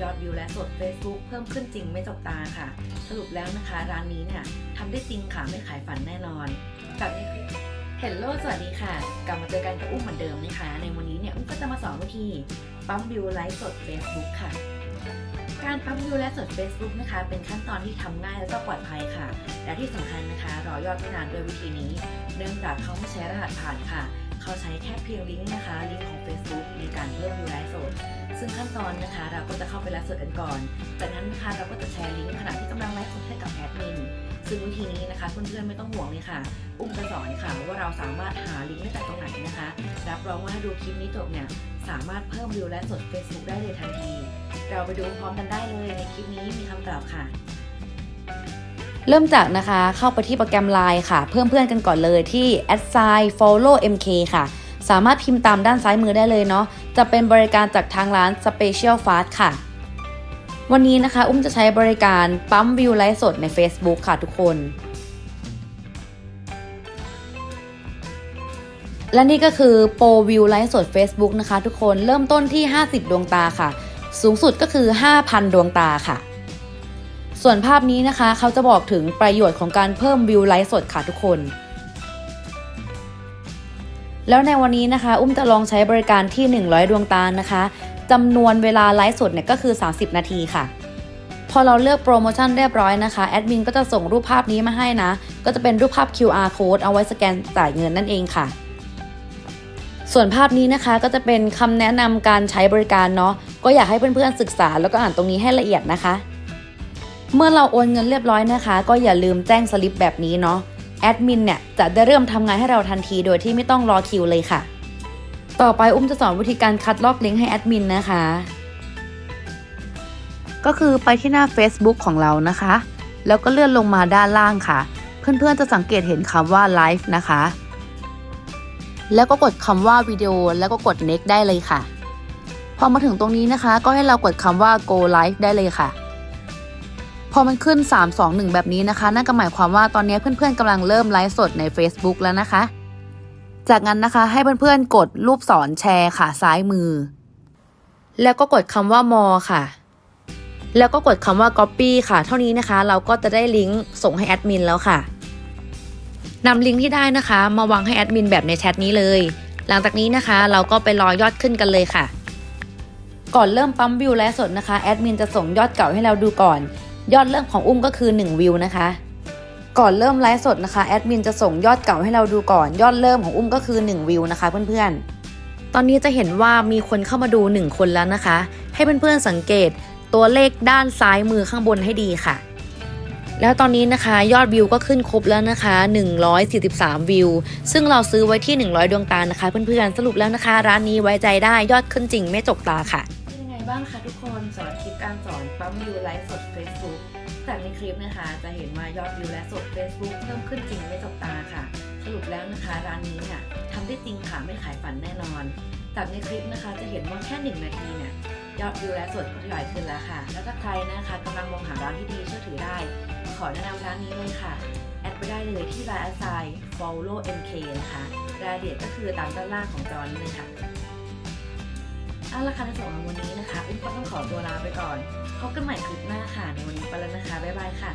ยอดวิวและสด Facebook เพิ่มขึ้นจริงไม่จกตาค่ะ สรุปแล้วนะคะร้านนี้เนี่ยทำได้จริงค่ะไม่ขายฝันแน่นอนจากในคลิปเฮลโลสวัสดีค่ะ กลับมาเจอกันกับอุ้มเหมือนเดิมนะคะ ในวันนี้เนี่ยอุ้มก็จะมาสอนวิธีปั๊มวิวไลฟ์สด Facebook ค่ะ การปั๊มวิวและสด Facebook นะคะ เป็นขั้นตอนที่ทำง่ายและก็ปลอดภัยค่ะ และที่สำคัญนะคะรอยอดไม่นานด้วยวิธีนี้ เนื่องจากเขาไม่ใช้รหัสผ่านค่ะ เขาใช้แค่เพียงลิงก์นะคะลิงก์ของ Facebook ในการเพิ่มวิวไลฟ์สด ซึ่งขั้นตอนนะคะ เราก็จะเข้าไปไลฟ์สดกันก่อนจากนั้นนะคะเราก็จะแชร์ลิงก์ขณะที่กำลังไลฟ์สดให้กับแอดมินซึ่งวิธีนี้นะคะเพื่อนๆไม่ต้องห่วงเลยค่ะ อุ้มจะสอนค่ะว่าเราสามารถหาลิงก์ได้จากตรงไหนนะคะ รับรองว่าถ้าดูคลิปนี้จบเนี่ยสามารถเพิ่มวิวและสด Facebook ได้เลยทันที เราไปดูพร้อมกันได้เลยในคลิปนี้มีคำตอบค่ะ เริ่มจากนะคะเข้าไปที่โปรแกรม Line ค่ะ เพิ่มเพื่อนกันก่อนเลยที่ a d s i g n follow mk ค่ะ สามารถพิมพ์ตามด้านซ้ายมือได้เลยเนาะจะเป็นบริการจากทางร้าน Special Fast ค่ะ วันนี้นะคะอุ้มจะใช้บริการปั๊มวิวไลฟ์สดใน Facebook ค่ะทุกคนและนี่ก็คือโปรวิวไลฟ์สด Facebook นะคะทุกคนเริ่มต้นที่ 50 ดวงตาค่ะ สูงสุดก็คือ 5,000 ดวงตาค่ะ ส่วนภาพนี้นะคะ เขาจะบอกถึงประโยชน์ของการเพิ่มวิวไลฟ์สดค่ะทุกคน แล้วในวันนี้นะคะ อุ้มจะลองใช้บริการที่ 100 ดวงตานะคะจำนวนเวลาไลฟ์สดเนี่ยก็คือ 30 นาทีค่ะ พอเราเลือกโปรโมชั่นเรียบร้อยนะคะแอดมินก็จะส่งรูปภาพนี้มาให้นะ ก็จะเป็นรูปภาพ QR code เอาไว้สแกนจ่ายเงินนั่นเองค่ะ ส่วนภาพนี้นะคะก็จะเป็นคำแนะนำการใช้บริการเนาะก็อยากให้เพื่อนๆศึกษาแล้วก็อ่านตรงนี้ให้ละเอียดนะคะ เมื่อเราโอนเงินเรียบร้อยนะคะ ก็อย่าลืมแจ้งสลิปแบบนี้เนาะแอดมินเนี่ยจะได้เริ่มทำงานให้เราทันทีโดยที่ไม่ต้องรอคิวเลยค่ะ ต่อไปอุ้มจะสอนวิธีการคัดลอกลิงก์ให้แอดมินนะคะ ก็คือไปที่หน้า Facebook ของเรานะคะ แล้วก็เลื่อนลงมาด้านล่างค่ะ เพื่อนๆจะสังเกตเห็นคำว่า Live นะคะ แล้วก็กดคำว่าวิดีโอแล้วก็กด next ได้เลยค่ะ พอมาถึงตรงนี้นะคะ ก็ให้เรากดคำว่า go live ได้เลยค่ะ พอมันขึ้น 3 2 1 แบบนี้นะคะ นั่นก็หมายความว่าตอนนี้เพื่อนๆกำลังเริ่มไลฟ์สดใน Facebook แล้วนะคะ จากนั้นนะคะให้เพื่อนๆกดรูปศรแชร์ค่ะซ้ายมือ แล้วก็กดคำว่า more ค่ะ แล้วก็กดคำว่า copy ค่ะ เท่านี้นะคะ เราก็จะได้ลิงก์ส่งให้แอดมินแล้วค่ะนำลิงก์ที่ได้นะคะ มาวางให้แอดมินแบบในแชทนี้เลย หลังจากนี้นะคะเราก็ไปรอยอดขึ้นกันเลยค่ะ ก่อนเริ่มปั๊มวิวและสดนะคะแอดมินจะส่งยอดเก่าให้เราดูก่อน ยอดเริ่มของอุ้มก็คือ 1 วิวนะคะ ก่อนเริ่มไลฟ์สดนะคะแอดมินจะส่งยอดเก่าให้เราดูก่อน ยอดเริ่มของอุ้มก็คือ 1 วิวนะคะเพื่อนๆ ตอนนี้จะเห็นว่ามีคนเข้ามาดู 1 คนแล้วนะคะ ให้เพื่อนๆสังเกตตัวเลขด้านซ้ายมือข้างบนให้ดีค่ะ แล้วตอนนี้นะคะยอดวิวก็ขึ้นครบแล้วนะคะ 143 วิว ซึ่งเราซื้อไว้ที่ 100 ดวงตานะคะ เพื่อนๆสรุปแล้วนะคะ ร้านนี้ไว้ใจได้ยอดขึ้นจริงไม่จกตาค่ะ บ้างคะทุกคนสำหรับคลิปการสอนปั๊มวิวไลฟ์สด Facebook จากในคลิปนะคะจะเห็นว่ายอดวิวและสด Facebook เพิ่มขึ้นจริงไม่จกตาค่ะ สรุปแล้วนะคะร้านนี้เนี่ยทำได้จริงค่ะไม่ขายฝันแน่นอน จากในคลิปนะคะจะเห็นว่าแค่หนึ่งนาทีเนี่ยยอดวิวและสดก็ทยอยขึ้นแล้วค่ะ แล้วถ้าใครนะคะกำลังมองหาร้านที่ดีเชื่อถือได้ ขอแนะนำร้านนี้เลยค่ะแอดไปได้เลยที่ Line แอดไซ follow mk นะคะรายละเอียดก็คือตามด้านล่างของจอนี้เลยค่ะ เอาละค่ะในส่วนของวันนี้นะคะอุ้มก็ต้องขอตัวลาไปก่อน พบกันใหม่คลิปหน้าค่ะ ในวันนี้ไปแล้วนะคะ บ๊ายบายค่ะ